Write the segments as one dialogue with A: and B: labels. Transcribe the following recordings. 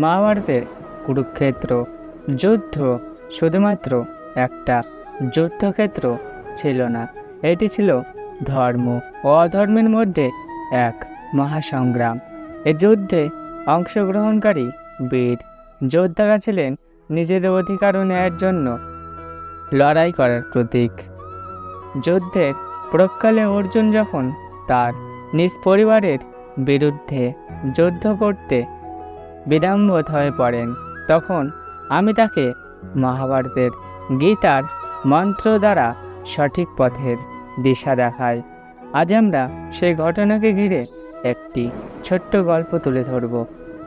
A: মহাভারতের কুরুক্ষেত্র, যুদ্ধ শুধুমাত্র একটা যুদ্ধক্ষেত্র ছিল না। এটি ছিল ধর্ম ও অধর্মের মধ্যে এক মহাসংগ্রাম। এ যুদ্ধে অংশগ্রহণকারী বীর যোদ্ধারা ছিলেন নিজেদের অধিকার ও ন্যায়ের জন্য লড়াই করার প্রতীক। যুদ্ধের প্রকালে অর্জুন যখন তার নিজ পরিবারের বিরুদ্ধে যুদ্ধ করতে বিড়ম্বত হয়ে পড়েন। তখন আমি তাকে মহাভারতের গীতার মন্ত্র দ্বারা সঠিক পথের দিশা দেখাই। আজ আমরা সেই ঘটনাকে ঘিরে একটি ছোট্ট গল্প তুলে ধরব,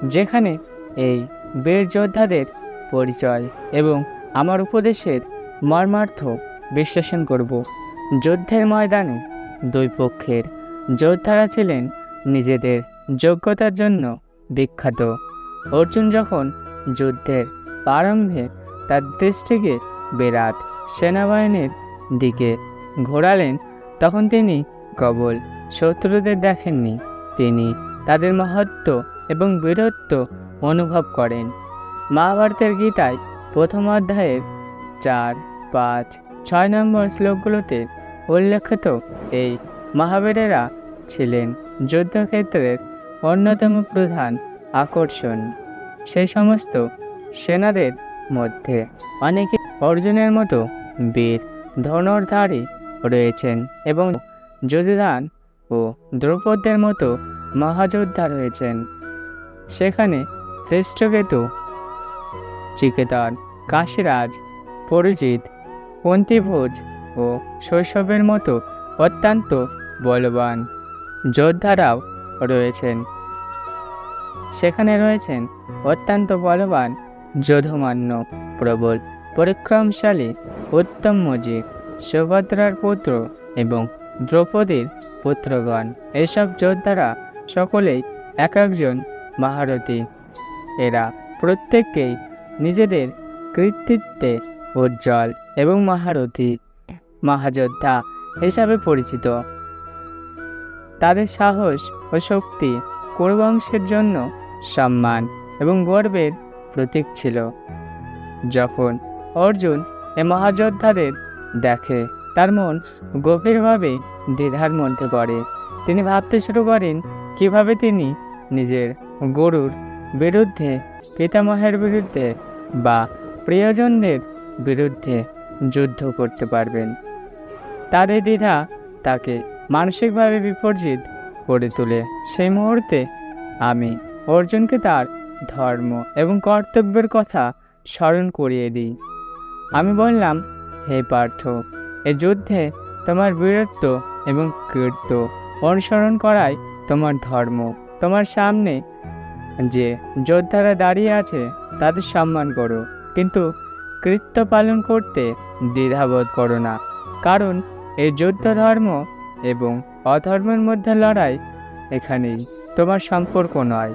A: যেখানে এই বীর যোদ্ধাদের পরিচয় এবং আমার উপদেশের মর্মার্থ বিশ্লেষণ করব। যুদ্ধের ময়দানে দুই পক্ষের যোদ্ধারা ছিলেন নিজেদের যোগ্যতার জন্য বিখ্যাত। অর্জুন যখন যুদ্ধের প্রারম্ভে তার দৃষ্টিকে বিরাট সেনাবাহিনীর দিকে ঘোরালেন, তখন তিনি কেবল শত্রুদের দেখেননি। তিনি তাদের মহত্ব এবং বীরত্ব অনুভব করেন। মহাভারতের গীতায় প্রথম অধ্যায়ের চার, পাঁচ, ছয় নম্বর শ্লোকগুলোতে উল্লেখিত এই মহাবীরেরা ছিলেন যুদ্ধক্ষেত্রের অন্যতম প্রধান আকর্ষণ। সেই সমস্ত সেনাদের মধ্যে অনেকে অর্জুনের মতো বীর ধনুর্ধারী রয়েছেন এবং যুধিদান ও দ্রৌপদের মতো মহাযোদ্ধা রয়েছেন। সেখানে শ্রেষ্ঠকেতু, চিকেতন, কাশীরাজ পরিচিত পন্থীভোজ ও শৈশবের মতো অত্যন্ত বলবান যোদ্ধারাও রয়েছেন। সেখানে রয়েছেন অত্যন্ত বলবান যোধমান্য প্রবল, পরিক্রমশালী, উত্তম মজিদ, সুভদ্রার পুত্র এবং দ্রৌপদীর পুত্রগণ। এসব যোদ্ধারা সকলেই এক একজন মহারথী। এরা প্রত্যেককেই নিজেদের কৃতিত্বে উজ্জ্বল এবং মহারথী, মহাযোদ্ধা হিসাবে পরিচিত। তাদের সাহস ও শক্তি কুরুবংশের জন্য সম্মান এবং গর্বের প্রতীক ছিল। যখন অর্জুন এ মহাযোদ্ধাদের দেখে, তার মন গভীরভাবে দ্বিধার মধ্যে পড়ে। তিনি ভাবতে শুরু করেন, কীভাবে তিনি নিজের গরুর বিরুদ্ধে, পিতামহের বিরুদ্ধে বা প্রিয়জনদের বিরুদ্ধে যুদ্ধ করতে পারবেন। তার এই দ্বিধা তাকে মানসিকভাবে বিপর্জিত করে তোলে। সেই মুহূর্তে আমি অর্জুনকে তার ধর্ম এবং কর্তব্যের কথা স্মরণ করিয়ে দিই। আমি বললাম, হে পার্থ, এ যুদ্ধে তোমার বীরত্ব এবং কীর্ত অনুসরণ করাই তোমার ধর্ম। তোমার সামনে যে যোদ্ধারা দাঁড়িয়ে আছে, তাদের সম্মান করো। কিন্তু কৃত্য পালন করতে দ্বিধাবোধ করো না। কারণ এই যুদ্ধ ধর্ম এবং অধর্মের মধ্যে লড়াই এখানেই তোমার সম্পর্ক নয়,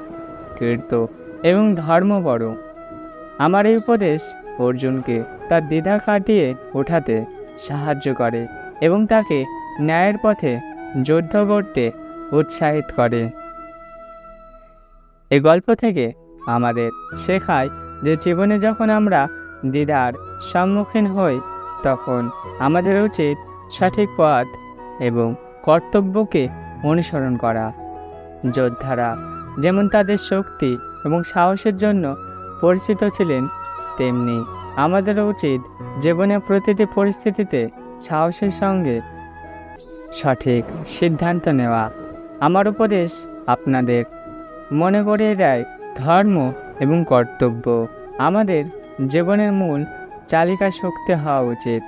A: কীর্ত এবং ধর্ম বড়। আমার এই উপদেশ অর্জুনকে তার দ্বিধা কাটিয়ে ওঠাতে সাহায্য করে এবং তাকে ন্যায়ের পথে যুদ্ধ করতে উৎসাহিত করে। এই গল্প থেকে আমাদের শেখায় যে জীবনে যখন আমরা দ্বিধার সম্মুখীন হই, তখন আমাদের উচিত সঠিক পথ এবং কর্তব্যকে অনুসরণ করা। যোদ্ধারা যেমন তাদের শক্তি এবং সাহসের জন্য পরিচিত ছিলেন, তেমনি আমাদেরও উচিত জীবনের প্রতিটি পরিস্থিতিতে সাহসের সঙ্গে সঠিক সিদ্ধান্ত নেওয়া। আমার উপদেশ আপনাদের, মনে করিয়ে দেয় ধর্ম এবং কর্তব্য। আমাদের জীবনের মূল চালিকা শক্তি হওয়া উচিত।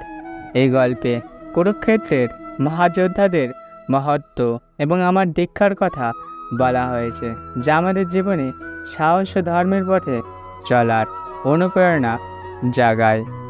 A: এই গল্পে কুরুক্ষেত্রের মহাযোদ্ধাদের মহত্ব এবং আমার দীক্ষার কথা বলা হয়েছে, যা আমাদের জীবনে সাহস ও ধর্মের পথে চলার অনুপ্রেরণা জাগায়।